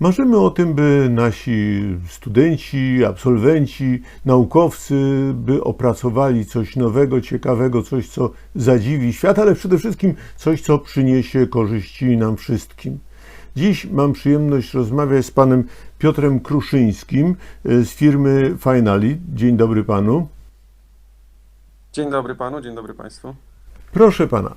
Marzymy o tym, by nasi studenci, absolwenci, naukowcy, by opracowali coś nowego, ciekawego, coś, co zadziwi świat, ale przede wszystkim coś, co przyniesie korzyści nam wszystkim. Dziś mam przyjemność rozmawiać z panem Piotrem Kruszyńskim e, z firmy Finally. Dzień dobry panu. Dzień dobry panu, dzień dobry państwu. Proszę pana,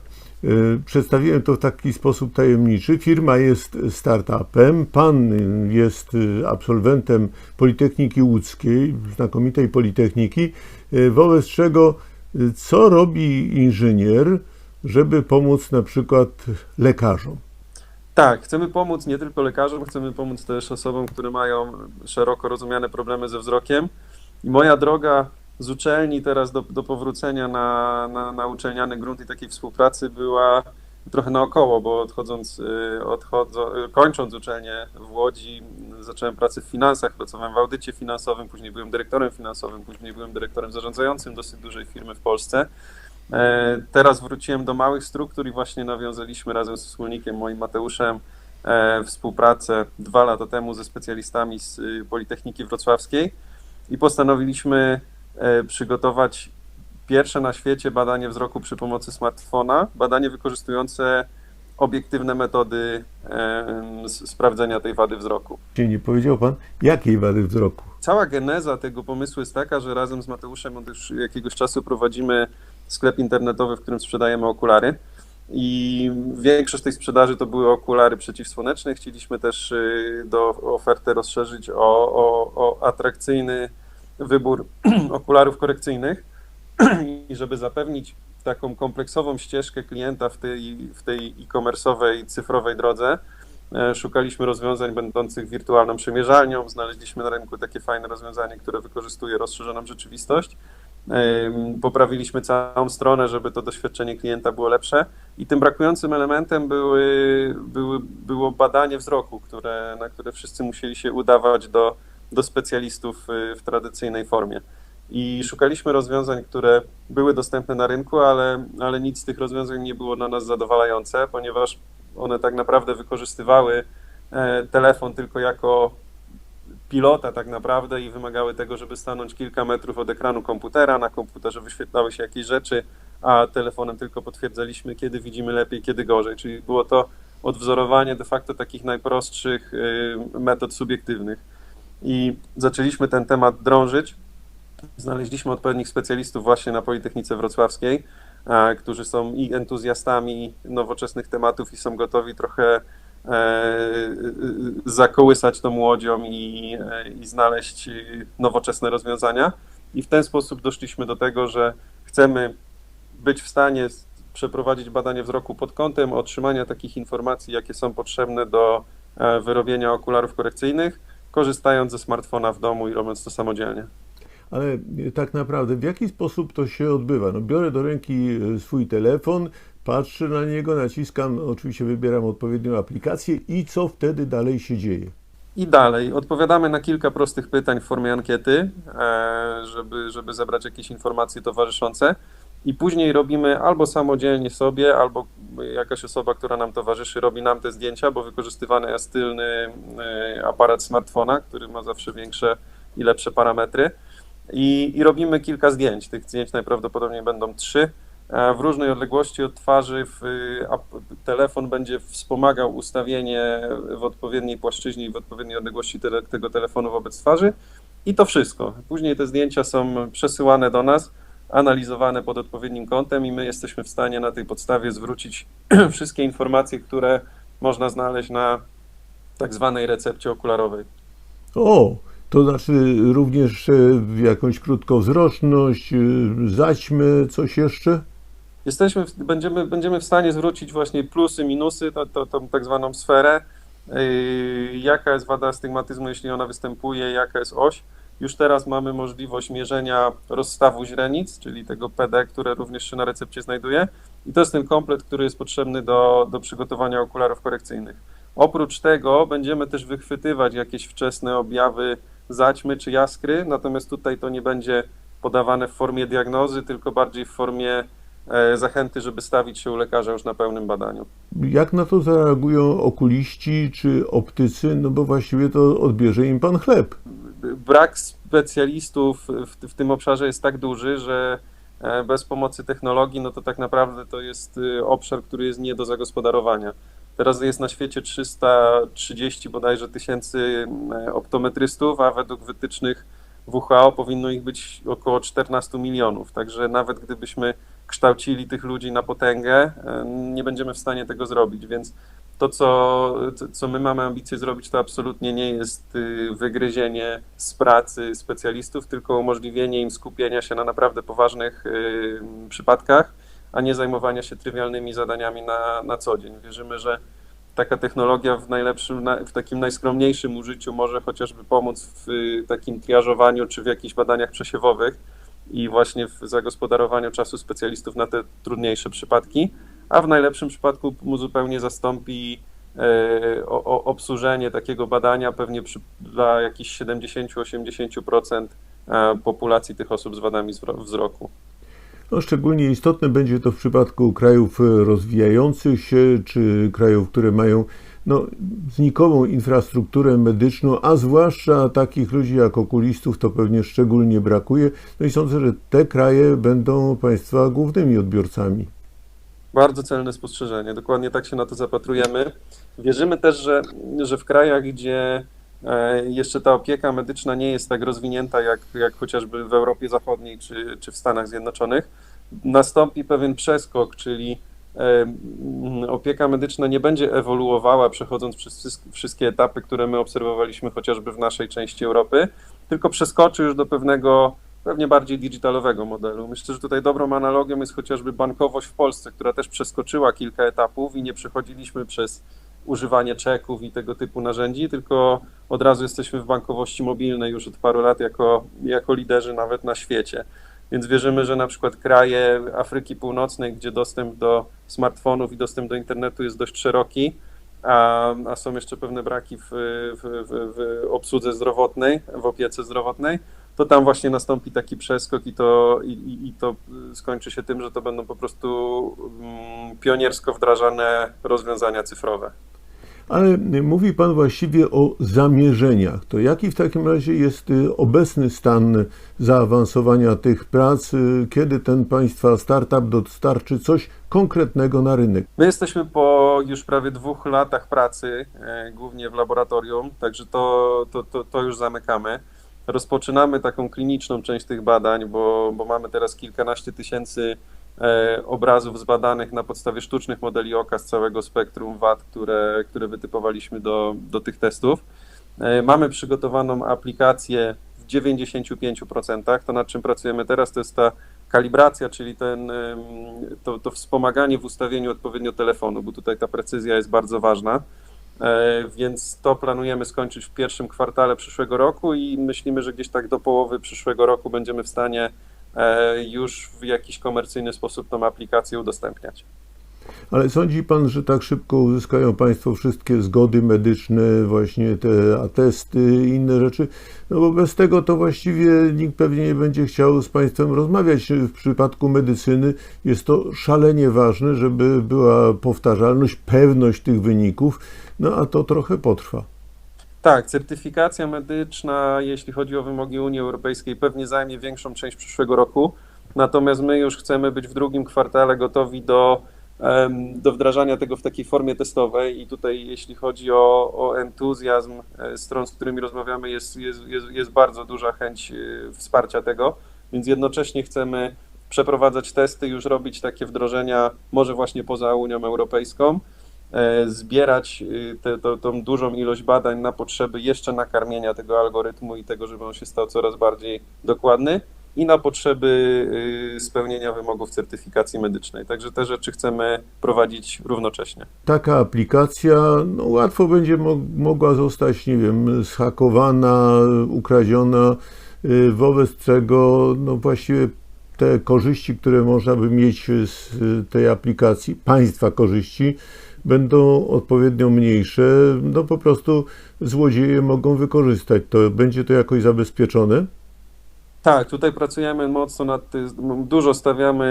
przedstawiłem to w taki sposób tajemniczy. Firma jest startupem, pan jest y, absolwentem Politechniki Łódzkiej, znakomitej Politechniki, y, wobec czego y, co robi inżynier, żeby pomóc na przykład lekarzom? Tak, chcemy pomóc nie tylko lekarzom, chcemy pomóc też osobom, które mają szeroko rozumiane problemy ze wzrokiem. I moja droga z uczelni teraz do, do powrócenia na, na, na uczelniany grunt i takiej współpracy była trochę naokoło, bo odchodząc, y, y, kończąc uczelnię w Łodzi, zacząłem pracę w finansach, pracowałem w audycie finansowym, później byłem dyrektorem finansowym, później byłem dyrektorem zarządzającym dosyć dużej firmy w Polsce. E, Teraz wróciłem do małych struktur i właśnie nawiązaliśmy razem z wspólnikiem moim Mateuszem e, współpracę dwa lata temu ze specjalistami z y, Politechniki Wrocławskiej i postanowiliśmy przygotować pierwsze na świecie badanie wzroku przy pomocy smartfona, badanie wykorzystujące obiektywne metody e, sprawdzenia tej wady wzroku. Czy nie powiedział pan, jakiej wady wzroku? Cała geneza tego pomysłu jest taka, że razem z Mateuszem od już jakiegoś czasu prowadzimy sklep internetowy, w którym sprzedajemy okulary. I większość tej sprzedaży to były okulary przeciwsłoneczne. Chcieliśmy też y, do ofertę rozszerzyć o, o, o atrakcyjny wybór okularów korekcyjnych i żeby zapewnić taką kompleksową ścieżkę klienta w tej, w tej e-commerce'owej, cyfrowej drodze, e, szukaliśmy rozwiązań będących wirtualną przemierzalnią. Znaleźliśmy na rynku takie fajne rozwiązanie, które wykorzystuje rozszerzoną rzeczywistość. Poprawiliśmy całą stronę, żeby to doświadczenie klienta było lepsze. I tym brakującym elementem były, były, było badanie wzroku, które, na które wszyscy musieli się udawać do, do specjalistów y, w tradycyjnej formie. I szukaliśmy rozwiązań, które były dostępne na rynku, ale, ale nic z tych rozwiązań nie było dla nas zadowalające, ponieważ one tak naprawdę wykorzystywały e, telefon tylko jako pilota tak naprawdę i wymagały tego, żeby stanąć kilka metrów od ekranu komputera, na komputerze wyświetlały się jakieś rzeczy, a telefonem tylko potwierdzaliśmy, kiedy widzimy lepiej, kiedy gorzej, czyli było to odwzorowanie de facto takich najprostszych y, metod subiektywnych. I zaczęliśmy ten temat drążyć. Znaleźliśmy odpowiednich specjalistów właśnie na Politechnice Wrocławskiej, e, którzy są i entuzjastami nowoczesnych tematów i są gotowi trochę e, zakołysać tą łodzią i, e, i znaleźć e, nowoczesne rozwiązania. I w ten sposób doszliśmy do tego, że chcemy być w stanie przeprowadzić badanie wzroku pod kątem otrzymania takich informacji, jakie są potrzebne do e, wyrobienia okularów korekcyjnych, korzystając ze smartfona w domu i robiąc to samodzielnie. Ale tak naprawdę w jaki sposób to się odbywa? No, biorę do ręki e, swój telefon, patrzę na niego, naciskam, oczywiście wybieram odpowiednią aplikację i co wtedy dalej się dzieje? I dalej odpowiadamy na kilka prostych pytań w formie ankiety, e, żeby, żeby zebrać jakieś informacje towarzyszące. I później robimy albo samodzielnie sobie, albo jakaś osoba, która nam towarzyszy, robi nam te zdjęcia, bo wykorzystywany jest tylny e, aparat smartfona, który ma zawsze większe i lepsze parametry. I, I robimy kilka zdjęć. Tych zdjęć najprawdopodobniej będą trzy. E, W różnej odległości od twarzy w, y, telefon będzie wspomagał ustawienie w odpowiedniej płaszczyźnie i w odpowiedniej odległości tego telefonu wobec twarzy. I to wszystko. Później te zdjęcia są przesyłane do nas, analizowane pod odpowiednim kątem i my jesteśmy w stanie na tej podstawie zwrócić wszystkie informacje, które można znaleźć na tak zwanej recepcie okularowej. O, to znaczy również e, jakąś krótkowzroczność, e, zaćmy, coś jeszcze? Jesteśmy, w- będziemy, będziemy w stanie zwrócić właśnie plusy, minusy, to, to, tą tak zwaną sferę, yy, jaka jest wada astygmatyzmu, jeśli ona występuje, jaka jest oś. Już teraz mamy możliwość mierzenia rozstawu źrenic, czyli tego PD, które również się na recepcie znajduje. I to jest ten komplet, który jest potrzebny do, do przygotowania okularów korekcyjnych. Oprócz tego będziemy też wychwytywać jakieś wczesne objawy zaćmy czy jaskry, natomiast tutaj to nie będzie podawane w formie diagnozy, tylko bardziej w formie e, zachęty, żeby stawić się u lekarza już na pełnym badaniu. Jak na to zareagują okuliści czy optycy? No bo właściwie to odbierze im pan chleb. Brak specjalistów w, w tym obszarze jest tak duży, że e, bez pomocy technologii, no to tak naprawdę to jest y, obszar, który jest nie do zagospodarowania. Teraz jest na świecie 330 bodajże tysięcy e, optometrystów, a według wytycznych WHO powinno ich być około 14 milionów. Także nawet gdybyśmy kształcili tych ludzi na potęgę, e, nie będziemy w stanie tego zrobić. Więc to, co, co my mamy ambicje zrobić, to absolutnie nie jest y, wygryzienie z pracy specjalistów, tylko umożliwienie im skupienia się na naprawdę poważnych y, przypadkach, a nie zajmowania się trywialnymi zadaniami na, na co dzień. Wierzymy, że taka technologia w najlepszym, w takim najskromniejszym użyciu może chociażby pomóc w y, takim triażowaniu czy w jakichś badaniach przesiewowych i właśnie w zagospodarowaniu czasu specjalistów na te trudniejsze przypadki, a w najlepszym przypadku mu zupełnie zastąpi e, obsłużenie takiego badania pewnie przy, dla jakichś 70-80% e, populacji tych osób z wadami wzroku. No, szczególnie istotne będzie to w przypadku krajów e, rozwijających się, czy krajów, które mają no, znikomą infrastrukturę medyczną, a zwłaszcza takich ludzi jak okulistów to pewnie szczególnie brakuje. No i sądzę, że te kraje będą państwa głównymi odbiorcami. Bardzo celne spostrzeżenie, dokładnie tak się na to zapatrujemy. Wierzymy też, że, że w krajach, gdzie e, jeszcze ta opieka medyczna nie jest tak rozwinięta jak, jak chociażby w Europie Zachodniej czy, czy w Stanach Zjednoczonych, nastąpi pewien przeskok, czyli e, opieka medyczna nie będzie ewoluowała przechodząc przez wszystkie etapy, które my obserwowaliśmy chociażby w naszej części Europy, tylko przeskoczy już do pewnego pewnie bardziej digitalowego modelu. Myślę, że tutaj dobrą analogią jest chociażby bankowość w Polsce, która też przeskoczyła kilka etapów i nie przechodziliśmy przez używanie czeków i tego typu narzędzi, tylko od razu jesteśmy w bankowości mobilnej już od paru lat jako, jako liderzy nawet na świecie. Więc wierzymy, że na przykład kraje Afryki Północnej, gdzie dostęp do smartfonów i dostęp do internetu jest dość szeroki, a, a są jeszcze pewne braki w, w, w, w obsłudze zdrowotnej, w opiece zdrowotnej, to tam właśnie nastąpi taki przeskok i to, i, i to skończy się tym, że to będą po prostu mm, pioniersko wdrażane rozwiązania cyfrowe. Ale mówi Pan właściwie o zamierzeniach. To jaki w takim razie jest y, obecny stan zaawansowania tych prac? Y, Kiedy ten Państwa startup dostarczy coś konkretnego na rynek? My jesteśmy po już prawie dwóch latach pracy, e, głównie w laboratorium, także to, to, to, to już zamykamy rozpoczynamy taką kliniczną część tych badań, bo, bo mamy teraz kilkanaście tysięcy e, obrazów zbadanych na podstawie sztucznych modeli oka z całego spektrum wad, które, które wytypowaliśmy do, do tych testów. E, mamy przygotowaną aplikację w 95%. To nad czym pracujemy teraz to jest ta kalibracja, czyli ten, to, to wspomaganie w ustawieniu odpowiednio telefonu, bo tutaj ta precyzja jest bardzo ważna. E, więc to planujemy skończyć w pierwszym kwartale przyszłego roku i myślimy, że gdzieś tak do połowy przyszłego roku będziemy w stanie e, już w jakiś komercyjny sposób tą aplikację udostępniać. Ale sądzi Pan, że tak szybko uzyskają Państwo wszystkie zgody medyczne, właśnie te atesty i inne rzeczy? No bo bez tego to właściwie nikt pewnie nie będzie chciał z Państwem rozmawiać. W przypadku medycyny jest to szalenie ważne, żeby była powtarzalność, pewność tych wyników, no a to trochę potrwa. Tak, certyfikacja medyczna, jeśli chodzi o wymogi Unii Europejskiej, pewnie zajmie większą część przyszłego roku. Natomiast my już chcemy być w drugim kwartale gotowi do do wdrażania tego w takiej formie testowej. I tutaj jeśli chodzi o, o entuzjazm e, stron, z którymi rozmawiamy, jest, jest, jest, jest bardzo duża chęć e, wsparcia tego, więc jednocześnie chcemy przeprowadzać testy, już robić takie wdrożenia, może właśnie poza Unią Europejską, e, zbierać te, to, tą dużą ilość badań na potrzeby jeszcze nakarmienia tego algorytmu i tego, żeby on się stał coraz bardziej dokładny i na potrzeby y, spełnienia wymogów certyfikacji medycznej. Także te rzeczy chcemy prowadzić równocześnie. Taka aplikacja no, łatwo będzie mo mogła zostać, nie wiem, zhakowana, ukradziona, y, wobec czego no, właściwie te korzyści, które można by mieć z tej aplikacji, państwa korzyści, będą odpowiednio mniejsze, no po prostu złodzieje mogą wykorzystać to. Będzie to jakoś zabezpieczone? Tak, tutaj pracujemy mocno nad tym, dużo stawiamy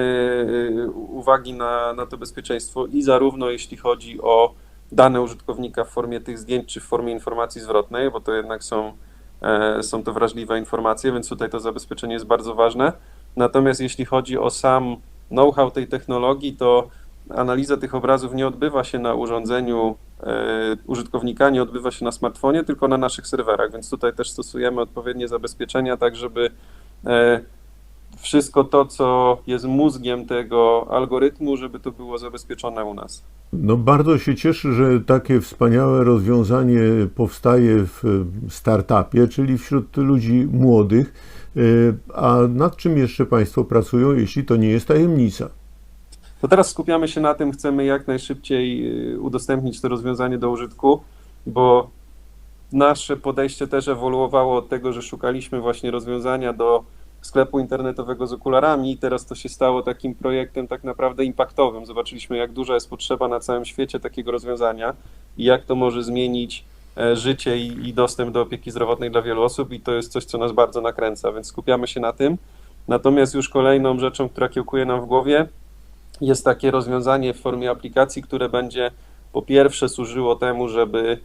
y, uwagi na, na to bezpieczeństwo i zarówno jeśli chodzi o dane użytkownika w formie tych zdjęć, czy w formie informacji zwrotnej, bo to jednak są, e, są to wrażliwe informacje, więc tutaj to zabezpieczenie jest bardzo ważne. Natomiast jeśli chodzi o sam know-how tej technologii, to analiza tych obrazów nie odbywa się na urządzeniu e, użytkownika, nie odbywa się na smartfonie, tylko na naszych serwerach, więc tutaj też stosujemy odpowiednie zabezpieczenia, tak żeby wszystko to, co jest mózgiem tego algorytmu, żeby to było zabezpieczone u nas. No bardzo się cieszę, że takie wspaniałe rozwiązanie powstaje w startupie, czyli wśród ludzi młodych. Y, A nad czym jeszcze Państwo pracują, jeśli to nie jest tajemnica? To teraz skupiamy się na tym, chcemy jak najszybciej y, udostępnić to rozwiązanie do użytku, bo nasze podejście też ewoluowało od tego, że szukaliśmy właśnie rozwiązania do sklepu internetowego z okularami i teraz to się stało takim projektem tak naprawdę impaktowym. Zobaczyliśmy, jak duża jest potrzeba na całym świecie takiego rozwiązania i jak to może zmienić e, życie i, i dostęp do opieki zdrowotnej dla wielu osób i to jest coś, co nas bardzo nakręca, więc skupiamy się na tym. Natomiast już kolejną rzeczą, która kiełkuje nam w głowie, jest takie rozwiązanie w formie aplikacji, które będzie po pierwsze służyło temu, żeby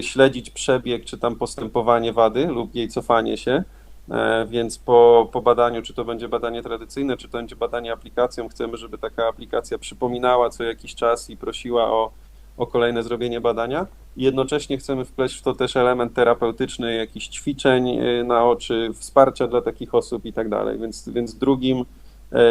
śledzić przebieg czy tam postępowanie wady lub jej cofanie się. E, Więc po, po badaniu, czy to będzie badanie tradycyjne, czy to będzie badanie aplikacją, chcemy, żeby taka aplikacja przypominała co jakiś czas i prosiła o, o kolejne zrobienie badania. Jednocześnie chcemy wpleść w to też element terapeutyczny, jakichś ćwiczeń e, na oczy, wsparcia dla takich osób i tak dalej. Więc, więc drugim e,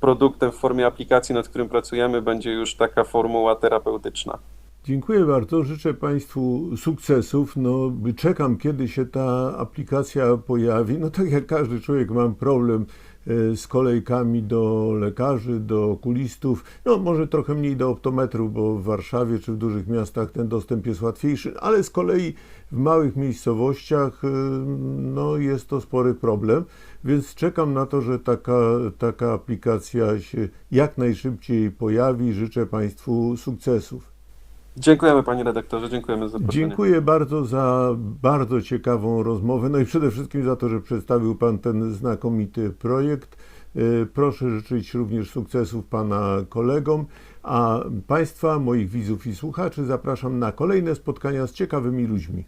produktem w formie aplikacji, nad którym pracujemy, będzie już taka formuła terapeutyczna. Dziękuję bardzo, życzę Państwu sukcesów. No, czekam, kiedy się ta aplikacja pojawi. No tak jak każdy człowiek mam problem e, z kolejkami do lekarzy, do okulistów, no może trochę mniej do optometrów, bo w Warszawie czy w dużych miastach ten dostęp jest łatwiejszy, ale z kolei w małych miejscowościach e, no, jest to spory problem, więc czekam na to, że taka, taka aplikacja się jak najszybciej pojawi. Życzę Państwu sukcesów. Dziękujemy panie redaktorze, dziękujemy za zaproszenie. Dziękuję bardzo za bardzo ciekawą rozmowę, no i przede wszystkim za to, że przedstawił Pan ten znakomity projekt. Y, Proszę życzyć również sukcesów Pana kolegom, a Państwa, moich widzów i słuchaczy zapraszam na kolejne spotkania z ciekawymi ludźmi.